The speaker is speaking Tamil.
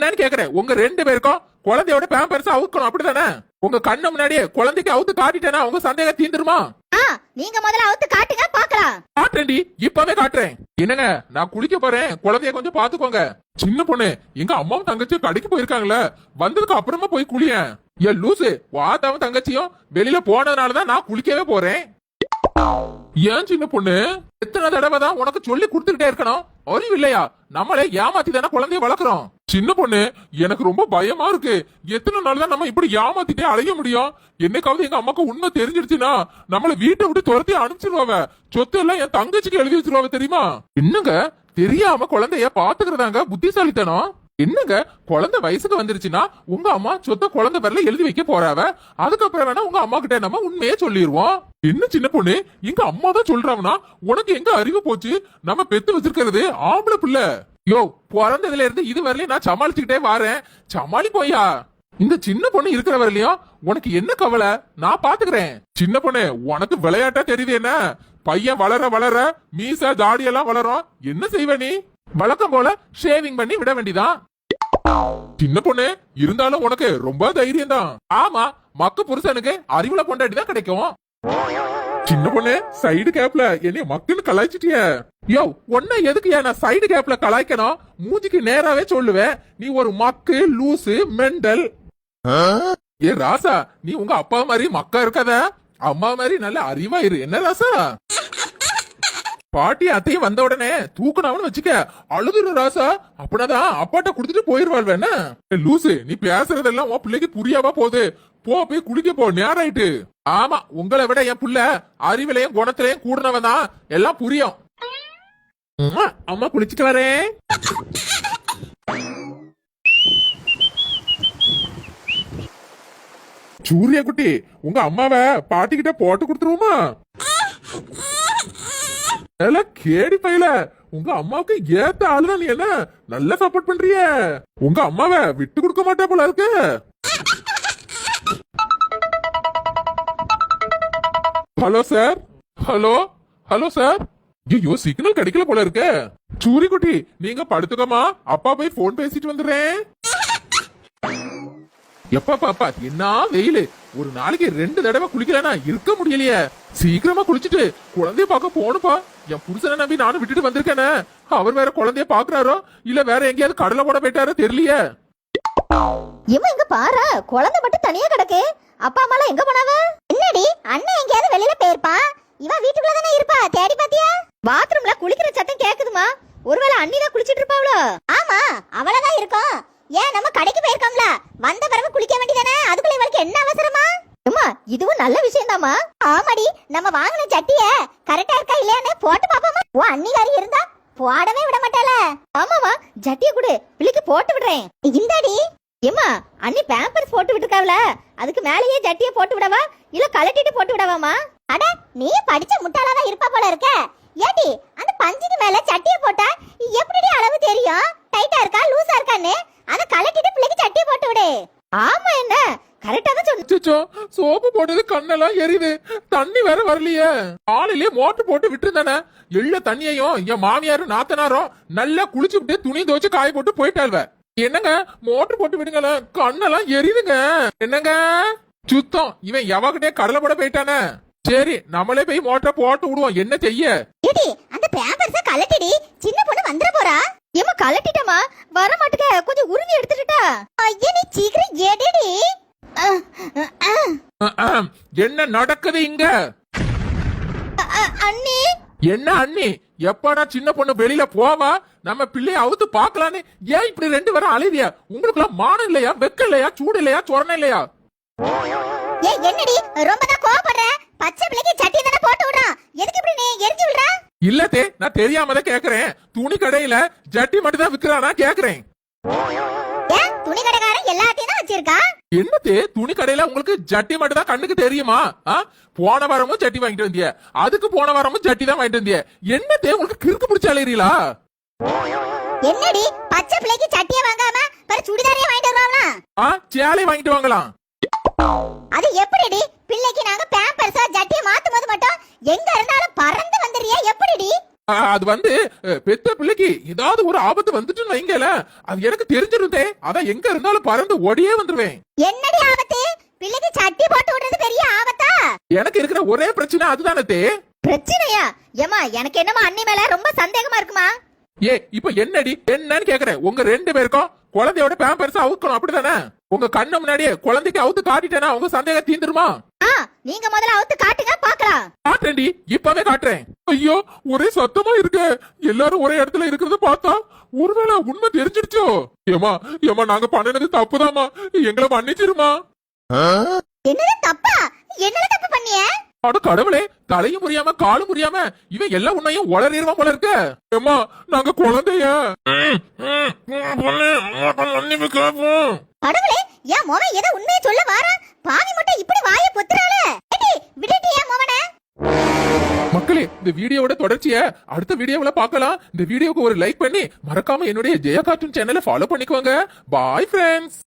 என்னன்னு கேக்குறேன். உங்க ரெண்டு பேருக்கும் குழந்தையோட பேம்பர்ஸ் அவுக்கணும் அப்படிதானே? உங்க கண்ணு முன்னாடியே குழந்தைக்கு அவுத்து காட்டிட்டேனா உங்க சந்தேகம் தீந்துருமா? நீங்க முதல்ல அவுத்து காட்டுங்க பாக்கலாம். காட்டுறேன்டி இப்பவே காட்டுறேன். என்னங்க நான் குளிக்க போறேன். குழந்தைய கொஞ்சம் பாத்துக்கோங்க. சின்ன பொண்ணு எங்க அம்மாவும் தங்கச்சியும் கடைக்கு போயிருக்காங்களே. வந்ததுக்கு அப்புறமா போய் குளியேன். ஏ லூசு வாத்தாவும் தங்கச்சியும் வெளியில போனதுனாலதான் நான் குளிக்கவே போறேன். ஏன் சின்ன பொண்ணு? எத்தனை தடவை தான் உனக்கு சொல்லி கொடுத்துக்கிட்டே இருக்கணும். அறிவு இல்லையா? நம்மளே ஏமாத்தி தானே குழந்தைய வளர்க்குறோம். சின்ன பொண்ணு எனக்கு ரொம்ப பயமா இருக்கு. எத்தனை நாள் தான் நம்ம இப்படி ஏமாத்திட்டே அலைய முடியும்? என்னைக்காவது எங்க அம்மாக்கு உண்மை தெரிஞ்சிருச்சுன்னா நம்மள வீட்டை விட்டு துரத்தி அனுப்பிச்சிருவாவ. சொத்து எல்லாம் என் தங்கச்சிக்கு எழுதி வச்சிருவாவ தெரியுமா? என்னங்க? தெரியாம குழந்தைய பாத்துக்கிறதாங்க புத்திசாலித்தனம்? என்னங்க? குழந்தை வயசுக்கு வந்துருச்சுன்னா உங்க அம்மா சொத்த குழந்தை பேர்ல எழுதி வைக்க போறாவ? அதுக்கப்புறம் வேணா உங்க அம்மா கிட்ட நம்ம உண்மையே சொல்லிடுவோம் என்ன சின்ன பொண்ணு? எங்க அம்மா தான் சொல்றாங்கன்னா உனக்கு எங்க அறிவு போச்சு? நம்ம பெத்து வச்சிருக்கிறது ஆம்பளை பிள்ளை. யோ பிறந்ததுல இருந்து இது வரலையும் நான் சமாளிச்சுக்கிட்டே வாரேன். சமாளி போயா இந்த சின்ன பொண்ணு இருக்கிற வரலையும் உனக்கு என்ன கவலை? நான் பாத்துக்கிறேன். சின்ன பொண்ணு உனக்கு விளையாட்டா தெரியுது என்ன? பையன் வளர வளர மீச தாடியெல்லாம் வளரும். என்ன செய்வ நீ? வழக்கம் போல ஷேவிங் பண்ணி விட வேண்டிதான். சின்ன பொண்ணு இருந்தாலும் உனக்கு ரொம்ப தைரியம் தான் ஆமா மக்கு புருஷனுக்கு அறிவுல பொண்டாட்டி தான் கிடைக்கும். சின்ன பொண்ணு சைடு கேப்ல என்னைய மக்குன்னு கலாய்ச்சிட்டிய. யோ உன்ன எதுக்கு ஏன் நான் சைடு கேப்ல கலாய்க்கணும்? மூஞ்சிக்கு நேராவே சொல்லுவேன் நீ ஒரு மக்கு லூசு மெண்டல். ஏ ராசா நீ உங்க அப்பா மாதிரி மக்கா இருக்காத? அம்மா மாதிரி நல்ல அறிவா இரு. என்ன ராசா? பாட்டி அத்தையும் வந்த உடனே தூக்குனவனு வச்சுக்க அழுதுரு ராசா. அப்படின்னாதான் அப்பாட்ட குடுத்துட்டு போயிருவாள் வேணா. லூசு நீ பேசுறதெல்லாம் உன் பிள்ளைக்கு புரியாவா போகுது. போ போய் குளிக்க போ நேரம் ஆயிட்டு ஆமா உங்களை விட என் புள்ள அறிவிலையும் குணத்திலையும் கூடுனவன் தான். எல்லாம் புரியும். அம்மா குளிச்சிட்டு வரேன். சூர்யா குட்டி உங்க அம்மாவை பாட்டிக்கிட்ட போட்டு கொடுத்துருவோமா? ஏல கேடி பையல உங்க அம்மாவுக்கு ஏத்த ஆளுதான் நீ என்ன நல்லா சப்போர்ட் பண்றிய? உங்க அம்மாவை விட்டு கொடுக்க மாட்டா போல இருக்கு. Hello sir. Hello hello sir. ஐயோ சிக்னல் கிடைக்கல போல இருக்கு. சூரி குட்டி நீங்க படுத்துக்கமா. அப்பா போய் போன் பேசிட்டு வந்துடுறேன். எப்பா பாப்பா? என்ன வெயிலு? ஒரு நாளைக்கு ரெண்டு தடவை குளிக்கலனா இருக்க முடியலையே. சீக்கிரமா குளிச்சுட்டு குழந்தைய பார்க்க போகணுப்பா என் புருஷனை நம்பி நானும் விட்டுட்டு வந்திருக்கேனே. அவர் வேற குழந்தைய பாக்குறாரோ இல்ல வேற எங்கேயாவது கடலை போட போயிட்டாரோ தெரியலையே. இவன் இங்க பாரு. குழந்தை மட்டும் தனியா கிடக்கு. அப்பா அம்மா எங்க போனாவ என்னடி? அண்ணன் எங்கேயாவது வெளியில போயிருப்பா? இவன் வீட்டுக்குள்ள தானே இருப்பா. தேடி பாத்தியா? பாத்ரூம்ல குளிக்கிற சத்தம் கேக்குதுமா. ஒருவேளை அண்ணி தான் குளிச்சிட்டு இருப்பாவளோ ஆமா அவளதான் இருக்கும். ஏன் நம்ம கடைக்கு போயிருக்கோம்ல? வந்த பிறகு குளிக்க வேண்டியதானே? அதுக்குள்ள இவளுக்கு என்ன அவசரமா? அம்மா இதுவும் நல்ல விஷயம் ஆமாடி நம்ம வாங்கின சட்டிய கரெக்டா இருக்கா இல்லையானே போட்டு பாப்போமா ஓ அன்னிகாரி இருந்தா? போடவே விட மாட்டாள. ஆமாமா ஜட்டிய கொடு. பிள்ளைக்கு போட்டு விடுறேன். இந்தாடி. ஏம்மா அண்ணி பேம்பர்ஸ் போட்டு விட்டுருக்காவல அதுக்கு மேலேயே ஜட்டிய போட்டு விடவா? இல்ல கலட்டிட்டு போட்டு விடவாமா அட நீ படிச்ச முட்டாளாவா இருப்பா போல இருக்க. ஏடி அந்த பஞ்சுக்கு மேல சட்டிய போட்டா எப்படி அளவு தெரியும்? டைட்டா இருக்கா லூசா இருக்கான்னு? அத கலட்டிட்டு பிள்ளைக்கு சட்டிய போட்டு விடு. ஆமா என்ன? கரெக்டா தான் சொன்ன சோப்பு போட்டது கண்ணெல்லாம் எரியுது. தண்ணி வேற வரலையே. காலையிலேயே மோட்டர் போட்டு விட்டுருந்தானே. எள்ள தண்ணியையும் என் மாமியாரும் நாத்தனாரும் நல்லா குளிச்சு விட்டு துணி துவைச்சு காய போட்டு போயிட்டாள்வ. என்னங்க? மோட்டர் போட்டு விடுங்களேன். கண்ணெல்லாம் எரியுதுங்க. என்னங்க? சுத்தம். இவன் எவகிட்டே கடலை போட போயிட்டானே. சரி நம்மளே போய் மோட்டரை போட்டு விடுவோம். என்ன செய்ய? அந்த பேம்பர்ஸ கலட்டிடி சின்ன பொண்ணு வந்துட போறா. ஏமா கலட்டிட்டமா வர மாட்டுக்க கொஞ்சம் உறுதி எடுத்துட்டா ஐயா நீ சீக்கிரம் அஹ், என்ன நடக்குது இங்க? அண்ணி. என்ன அண்ணி? எப்படா சின்ன பொண்ணு வெளியில போவா? நம்ம பிள்ளைய அவுத்து பாக்கலான்னு ஏன் இப்படி ரெண்டு பேரும் அழுதியா உங்களுக்கு எல்லாம் மானம் இல்லையா? வெக்க இல்லையா? சூடு இல்லையா? சொரணை இல்லையா? ஏ என்னடி? ரொம்ப தான் கோவப்படுற. பச்சை பிள்ளைக்கு சட்டி தானே போட்டு விடுறான். எதுக்கு இப்படி நீ எரிஞ்சு விடுற? இல்லத்தே நான் தெரியாம தான் கேக்குறேன். துணி கடையில ஜட்டி மட்டும் தான் விக்கிறானா? கேக்குறேன். துணி கடைக்காரன் எல்லாத்தையும் தான் வச்சிருக்கா? என்னத்தே துணி கடையில உங்களுக்கு ஜட்டி மட்டும் தான் கண்ணுக்கு தெரியுமா? போன வாரமும் ஜட்டி வாங்கிட்டு வந்திய. அதுக்கு போன வாரமும் ஜட்டி தான் வாங்கிட்டு வந்திய. என்னத்தே உங்களுக்கு கிறுக்கு பிடிச்ச அலையறீங்களா என்னடி பச்சை பிள்ளைக்கு சட்டியை வாங்காம பர சுடிதாரே வாங்கிட்டு வருவாங்களா? ஆ சேலை வாங்கிட்டு வாங்கலாம். அது எப்படிடி? பிள்ளைக்கு நாங்க பேம்பர்ஸா ஜட்டியை மாத்தும் போது மட்டும் எங்க இருந்தாலும் பறந்து அது வந்து பெத்த பிள்ளைக்கு ஏதாவது ஒரு ஆபத்து வந்துட்டுன்னு வைங்கல அது எனக்கு தெரிஞ்சிருந்தே. அதான் எங்க இருந்தாலும் பறந்து ஓடியே வந்துருவேன். என்னடி ஆபத்து? பிள்ளைக்கு சட்டி போட்டு விடுறது பெரிய ஆபத்தா? எனக்கு இருக்கிற ஒரே பிரச்சனை அதுதானே பிரச்சனையா? ஏமா எனக்கு என்னமா அண்ணி மேல ரொம்ப சந்தேகமா இருக்குமா? ஏ இப்ப என்னடி? என்னன்னு கேக்குறேன். உங்க ரெண்டு பேருக்கும் குழந்தையோட பேம்பர்ஸ் அவுக்கணும் அப்படிதானே? உங்க கண்ணு முன்னாடியே குழந்தைக்கு அவுத்து காட்டிட்டேனா உங்க சந்தேகம் தீந்துருமா? நீங்க முதல்ல அவுத்து காட்டுங்க பாக்கலாம். காட்டுறேன்டி இப்பவே காட்டுறேன். ஐயோ ஒரே சத்தமா இருக்கு. எல்லாரும் ஒரே இடத்துல இருக்கிறத பார்த்தா ஒருவேளை உண்மை தெரிஞ்சிடுச்சோ ஏமா ஏமா நாங்க பண்ணினது தப்புதாம்மா. எங்களை மன்னிச்சிருமா? என்னது தப்பா? என்னது தப்பு பண்ணிய? அட கடவுளே தலையும் முடியாம காலும் முடியாம இவன் எல்லா உன்னையும் உளறிடுவான் போல இருக்க. ஏமா நாங்க குழந்தைய? கடவுளே ஏன் மோவன் ஏதோ உண்மையை சொல்ல வாரா பாவி மட்டும் இப்படி வாய பொத்துறாள. ஏடி விடுடி ஏன் மோவன? மக்களே இந்த வீடியோவோட தொடர்ச்சிய அடுத்த வீடியோவில் பார்க்கலாம். இந்த வீடியோக்கு ஒரு லைக் பண்ணி மறக்காம என்னுடைய ஜெயா கார்ட்டூன் சேனலை ஃபாலோ பண்ணிக்கோங்க. Bye friends